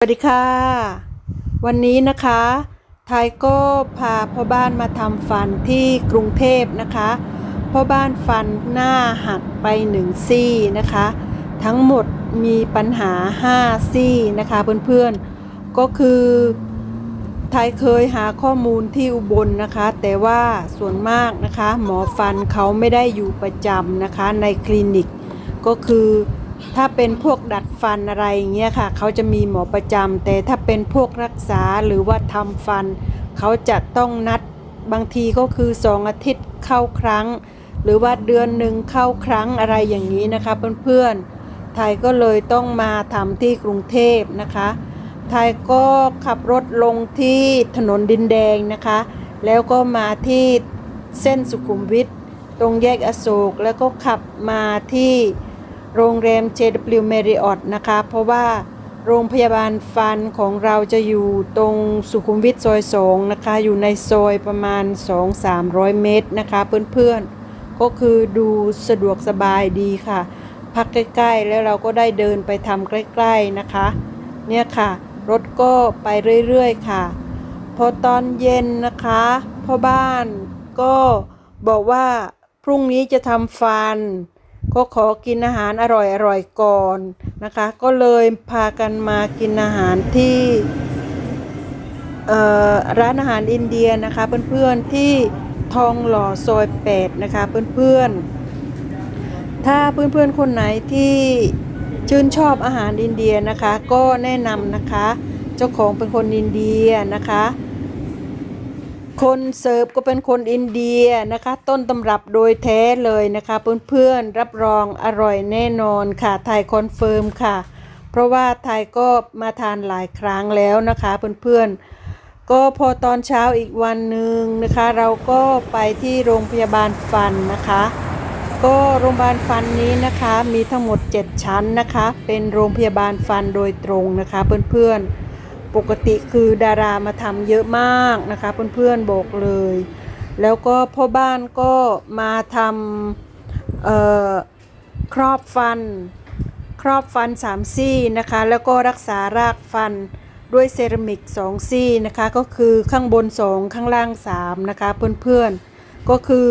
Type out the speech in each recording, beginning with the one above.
สวัสดีค่ะ วันนี้นะคะไทยก็พาพ่อบ้านมาทำฟันที่กรุงเทพนะคะพ่อบ้านฟันหน้าหักไปหนึ่งซี่นะคะ ทั้งหมดมีปัญหา 5 ซี่นะคะเพื่อนๆ ก็คือไทยเคยหาข้อมูลที่อุบลนะคะ แต่ว่าส่วนมากนะคะ หมอฟันเขาไม่ได้อยู่ประจำนะคะในคลินิกก็คือ ถ้าเป็นพวกดัดฟันอะไรอย่างเงี้ยค่ะ เขาจะมีหมอประจำแต่ถ้าเป็นพวกรักษาหรือว่าทำฟัน เขาจะต้องนัดบางทีก็คือสองอาทิตย์เข้าครั้ง หรือว่าเดือนหนึ่งเข้าครั้งอะไรอย่างนี้นะคะเพื่อนๆไทยก็เลยต้องมาทำที่กรุงเทพนะคะไทยก็ขับรถลงที่ถนนดินแดงนะคะ แล้วก็มาที่เส้นสุขุมวิทตรงแยกอโศกแล้วก็ขับมาที่ โรงแรม JW Marriott นะคะ เพราะว่าโรงพยาบาลฟันของเราจะอยู่ตรงสุขุมวิทซอย2นะคะ อยู่ในซอยประมาณ 2-300 เมตรนะคะ เพื่อนๆ ก็คือดูสะดวกสบายดีค่ะ พักใกล้ๆ แล้วเราก็ได้เดินไปทำใกล้ๆนะคะ เนี่ยค่ะ รถก็ไปเรื่อยๆค่ะ พอตอนเย็นนะคะพ่อบ้านก็บอกว่าพรุ่งนี้จะทำฟัน ก็ขอกินอาหารอร่อยๆก่อนนะคะ ก็เลยพากันมากินอาหารที่ร้านอาหารอินเดียนะคะ เพื่อนๆที่ทองหล่อซอย8นะคะเพื่อนๆ ถ้าเพื่อนๆคนไหนที่ชื่นชอบอาหารอินเดียนะคะ ก็แนะนำนะคะ เจ้าของเป็นคนอินเดียนะคะ คนเสิร์ฟก็เป็นคนอินเดียนะคะ ต้นตำรับโดยแท้เลยนะคะ เพื่อนๆรับรองอร่อยแน่นอนค่ะไทยคอนเฟิร์มค่ะ เพราะว่าไทยก็มาทานหลายครั้งแล้วนะคะเพื่อนๆก็พอตอนเช้าอีกวันหนึ่งนะคะ เราก็ไปที่โรงพยาบาลฟันนะคะ ก็โรงพยาบาลฟันนี้นะคะมีทั้งหมด 7 ชั้นนะคะ เป็นโรงพยาบาลฟันโดยตรงนะคะเพื่อนๆ ปกติคือดารามาทำเยอะมากนะคะเพื่อนๆบอกเลย แล้วก็พ่อบ้านก็มาทำครอบฟัน ครอบฟัน3ซี่นะคะ แล้วก็รักษารากฟันด้วยเซรามิก2ซี่นะคะ ก็คือข้างบน2ข้างล่าง3นะคะเพื่อนๆก็คือ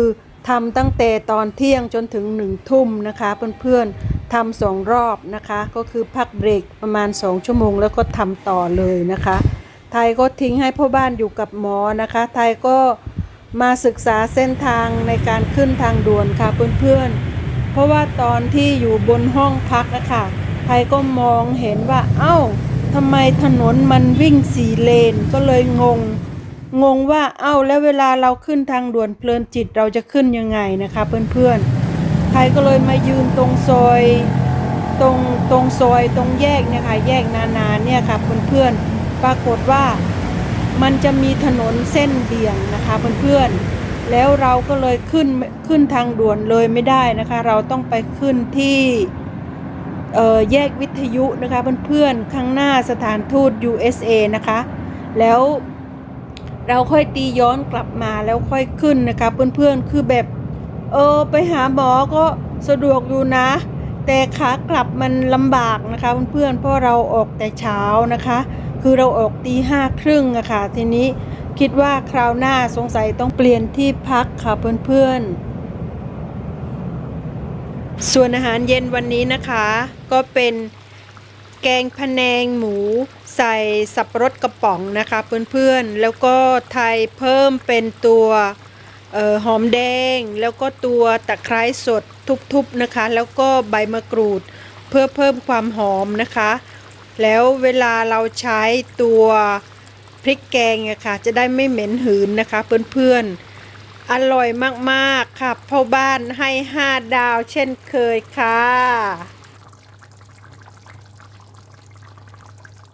ทำตั้งแต่ตอนเที่ยงจนถึง1ทุ่มนะคะเพื่อนๆ ทำสองรอบนะคะ ก็คือพักเบรกประมาณ 2 ชั่วโมง แล้วก็ทำต่อเลยนะคะ ไทยก็ทิ้งให้พ่อบ้านอยู่กับหมอนะคะ ไทยก็มาศึกษาเส้นทางในการขึ้นทางด่วนค่ะเพื่อนๆ เพราะว่าตอนที่อยู่บนห้องพักนะคะไทยก็มองเห็นว่า เอ้าทำไมถนนมันวิ่งสี่เลนก็เลยงง งงว่า เอ้า แล้วเวลาเราขึ้นทางด่วนเพลินจิตเราจะขึ้นยังไงนะคะเพื่อนๆ ไทยก็เลยมายืนตรงซอยตรงตรงซอยตรงแยกเนี่ยค่ะแยกนานาเนี่ยค่ะเพื่อนๆปรากฏว่ามันจะมีถนนเส้นเบี่ยงนะคะเพื่อนๆแล้วเราก็เลยขึ้นขึ้นทางด่วนเลยไม่ได้นะคะ เราต้องไปขึ้นที่เอ่อแยกวิทยุนะคะเพื่อนๆข้างหน้าสถานทูต USA นะคะ แล้วเราค่อยตีย้อนกลับมาแล้วค่อยขึ้นนะคะเพื่อนๆคือแบบ เออไปหาหมอก็สะดวกอยู่นะ แต่ขากลับมันลำบากนะคะเพื่อนๆเพราะเราออกแต่เช้านะคะ คือเราออกตีห้าครึ่งอะค่ะทีนี้คิดว่าคราวหน้าสงสัยต้องเปลี่ยนที่พักค่ะเพื่อนๆ ส่วนอาหารเย็นวันนี้นะคะ ก็เป็นแกงพะแนงหมูใส่สับปะรดกระป๋องนะคะเพื่อนๆ แล้วก็ไทยเพิ่มเป็นตัว หอมแดงแล้วก็ตัวตะไคร้สดทุบๆนะคะ แล้วก็ใบมะกรูด เพื่อเพิ่มความหอมนะคะ แล้วเวลาเราใช้ตัวพริกแกงอะค่ะจะได้ไม่เหม็นหืนนะคะ เพื่อนๆ อร่อยมากๆค่ะพ่อบ้านให้ 5 ดาวเช่นเคยค่ะ